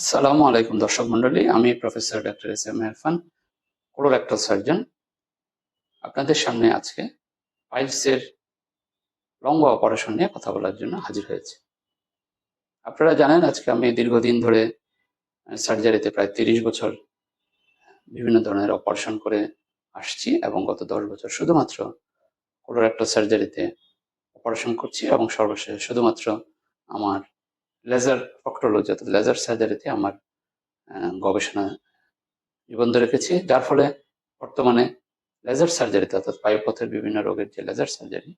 আসসালামু আলাইকুম দর্শক মন্ডলী আমি professor doctor S M Irfan colorectal surgeon আপনাদের সামনে আজকে পাইলসের লঙ্গ অপারেশন নিয়ে কথা বলার জন্য হাজির হয়েছে। আপনারা জানেন আজকে আমি দীর্ঘদিন ধরে সার্জারিতে প্রায় তিরিশ বছর, বিভিন্ন ধরনের অপারেশন করে আসছি এবং গত দশ বছর শুধুমাত্র কোলোরেক্টাল সার্জারিতে অপারেশন করছি এবং সর্বশেষ শুধুমাত্র আমার লেজার প্রক্টোলজি অর্থাৎ লেজার সার্জারিতে আমার গবেষণা নিবন্ধ রেখেছি। যার ফলে বর্তমানে লেজার সার্জারিতে অর্থাৎ পাইপথের বিভিন্ন রোগের যে laser surgery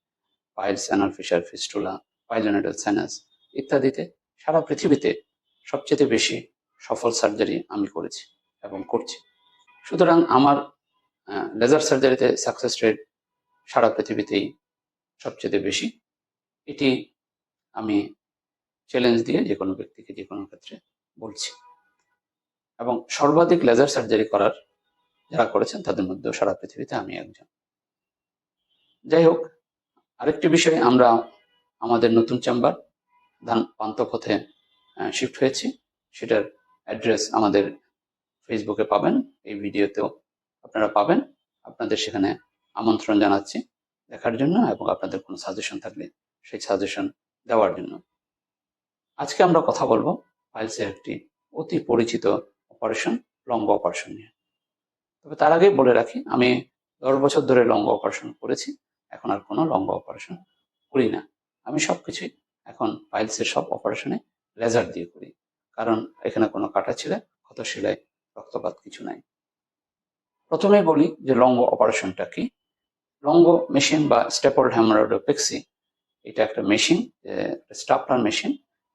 piles, anal fissure, fistula, pilonidal, sinus ইত্যাদিতে সারা পৃথিবীতে সবচেয়ে বেশি সফল সার্জারি আমি করেছি এবং করছি। সুতরাং আমার লেজার সার্জারিতে সাকসেস রেট সারা পৃথিবীতেই সবচেয়ে বেশি। এটি আমি চ্যালেঞ্জ দিয়ে যে কোনো ব্যক্তিকে যে কোনো ক্ষেত্রে বলছি। এবং সর্বাধিক লেজার সার্জারি করার যারা করেছেন, তাদের মধ্যেও সারা পৃথিবীতে আমি একজন। যাই হোক, আরেকটি বিষয়ে আমরা আমাদের নতুন চেম্বার ধান পান্তপথে শিফট হয়েছি। সেটার অ্যাড্রেস আমাদের ফেসবুকে পাবেন। এই ভিডিওতেও আপনারা পাবেন। আপনাদের সেখানে আমন্ত্রণ জানাচ্ছি দেখার জন্য এবং আপনাদের কোনো সাজেশন থাকলে সেই সাজেশন দেওয়ার জন্য। আজকে আমরা কথা বলব পাইলসের একটি অতি পরিচিত অপারেশন লঙ্গ অপারেশন নিয়ে। তবে তার আগে বলে রাখি, আমি দশ বছর ধরে লঙ্গ অপারেশন করেছি, এখন আর কোনো লঙ্গ অপারেশন করি না। আমি সবকিছুই এখন ফাইলসের সব অপারেশনে লেজার দিয়ে করি, কারণ এখানে কোনো কাটা ছিল ক্ষত শিলায় রক্তপাত কিছু নাই। প্রথমে বলি যে লঙ্গ অপারেশনটা কি? লঙ্গ মেশিন বা স্টেপল হ্যামারোডোপেক্সি এটা একটা মেশিন স্টাপলার মেশিন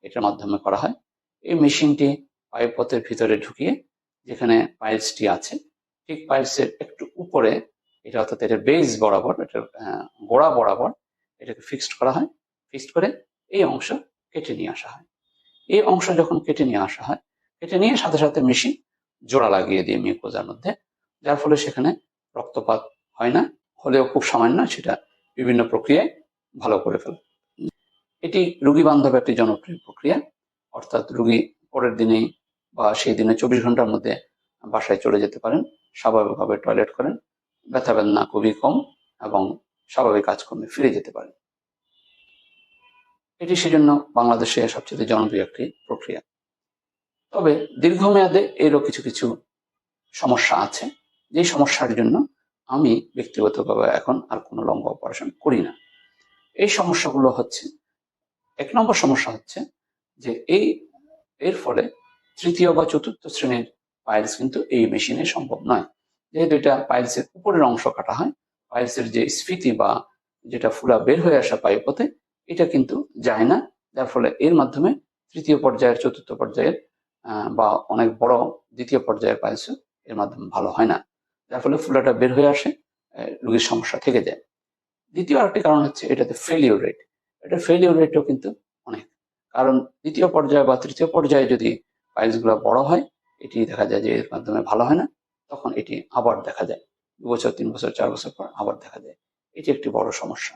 এটার মাধ্যমে করা হয়। এই মেশিনটি পাইপ পথের ভিতরে ঢুকিয়ে যেখানে পাইলসটি আছে, ঠিক পাইলসের একটু উপরে, এটা অর্থাৎ এটা বেস বরাবর এটা গোড়া বরাবর এটাকে ফিক্সড করা হয়। ফিক্সড করে এই অংশ কেটে নিয়ে আসা হয়। এই অংশ যখন কেটে নিয়ে আসা হয়, কেটে নিয়ে সাথে সাথে মেশিন জোড়া লাগিয়ে দিয়ে মিউকোজার মধ্যে, যার ফলে সেখানে রক্তপাত হয় না, হলেও খুব সামান্য, সেটা বিভিন্ন প্রক্রিয়ায় ভালো করে ফেলে। এটি রোগী বান্ধব একটি জনপ্রিয় প্রক্রিয়া। অর্থাৎ রুগী পরের দিনেই বা সেই দিনে চব্বিশ ঘণ্টার মধ্যে বাসায় চলে যেতে পারেন। স্বাভাবিকভাবে টয়লেট করেন। ব্যথা বেদনা খুবই কম এবং স্বাভাবিক কাজকর্মে ফিরে যেতে পারেন। এটি সেজন্য বাংলাদেশে সবচেয়ে জনপ্রিয় একটি প্রক্রিয়া। তবে দীর্ঘমেয়াদে এরও কিছু কিছু সমস্যা আছে। যে সমস্যার জন্য আমি ব্যক্তিগতভাবে এখন আর কোনো লম্বা অপারেশন করি না। এই সমস্যাগুলো হচ্ছে এক নম্বর সমস্যা হচ্ছে যে এই, এর ফলে তৃতীয় বা চতুর্থ শ্রেণির পাইলস কিন্তু এই মেশিনে সম্ভব নয়। যেহেতু এটা পাইলসের উপরের অংশ কাটা হয় পাইলসের যে স্ফীতি বা যেটা ফুলা বের হয়ে আসা পাইপথে এটা কিন্তু যায় না। যার ফলে এর মাধ্যমে তৃতীয় পর্যায়ের, চতুর্থ পর্যায়ের বা অনেক বড় দ্বিতীয় পর্যায়ের পাইলসও এর মাধ্যমে ভালো হয় না। যার ফলে ফুলাটা বের হয়ে আসে রোগীর সমস্যা থেকে যায়। দ্বিতীয় আরেকটি কারণ হচ্ছে এটাতে ফেলিওর রেট এটা ফেলিওর রেটও কিন্তু অনেক। কারণ দ্বিতীয় পর্যায়ে বা তৃতীয় পর্যায়ে যদি পাইলসগুলো বড় হয়, এটি দেখা যায় যে এর মাধ্যমে ভালো হয় না, তখন এটি আবার দেখা যায়। দু বছর, তিন বছর, চার বছর পর আবার দেখা যায়। এটি একটি বড় সমস্যা।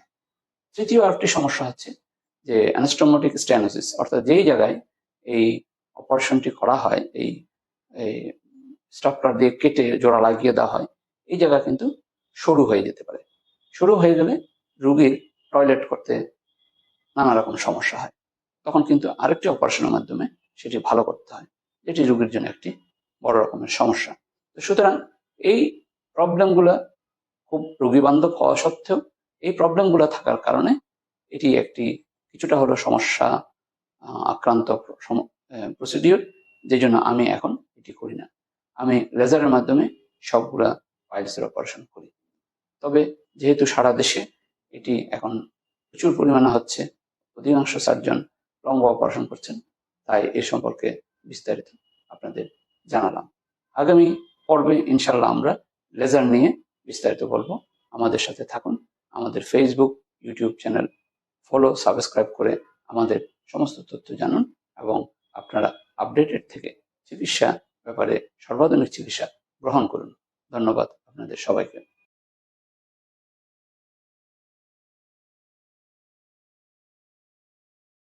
তৃতীয় আরেকটি সমস্যা হচ্ছে যে অ্যানাস্টোমোটিক স্ট্যানোসিস অর্থাৎ যেই জায়গায় এই অপারেশনটি করা হয়, এই এই দিয়ে কেটে জোড়া লাগিয়ে দেওয়া হয়, এই জায়গা কিন্তু সরু হয়ে যেতে পারে। শুরু হয়ে গেলে রুগীর টয়লেট করতে নানা রকম সমস্যা হয়। তখন কিন্তু আরেকটি অপারেশনের মাধ্যমে সেটি ভালো করতে হয়। যেটি রুগীর জন্য একটি বড় রকমের সমস্যা। সুতরাং এই প্রবলেমগুলো খুব রোগী বান্ধব হওয়া সত্ত্বেও এই প্রবলেমগুলো থাকার কারণে এটি একটি কিছুটা হলো সমস্যা আক্রান্ত প্রসিডিওর যে জন্য আমি এখন এটি করি না। আমি লেজারের মাধ্যমে সবগুলা পাইলসের অপারেশন করি। তবে যেহেতু সারা দেশে এটি এখন প্রচুর পরিমাণে হচ্ছে অধিকাংশ সার্জন লম্ব অপারেশন করছেন। তাই এ সম্পর্কে বিস্তারিত আপনাদের জানালাম। আগামী পর্বে ইনশাল্লাহ আমরা লেজার নিয়ে বিস্তারিত বলব। আমাদের সাথে থাকুন। আমাদের Facebook YouTube channel follow subscribe করে আমাদের সমস্ত তথ্য জানুন এবং আপনারা আপডেটেড থেকে চিকিৎসা ব্যাপারে সর্বাধুনিক চিকিৎসা গ্রহণ করুন। ধন্যবাদ আপনাদের সবাইকে।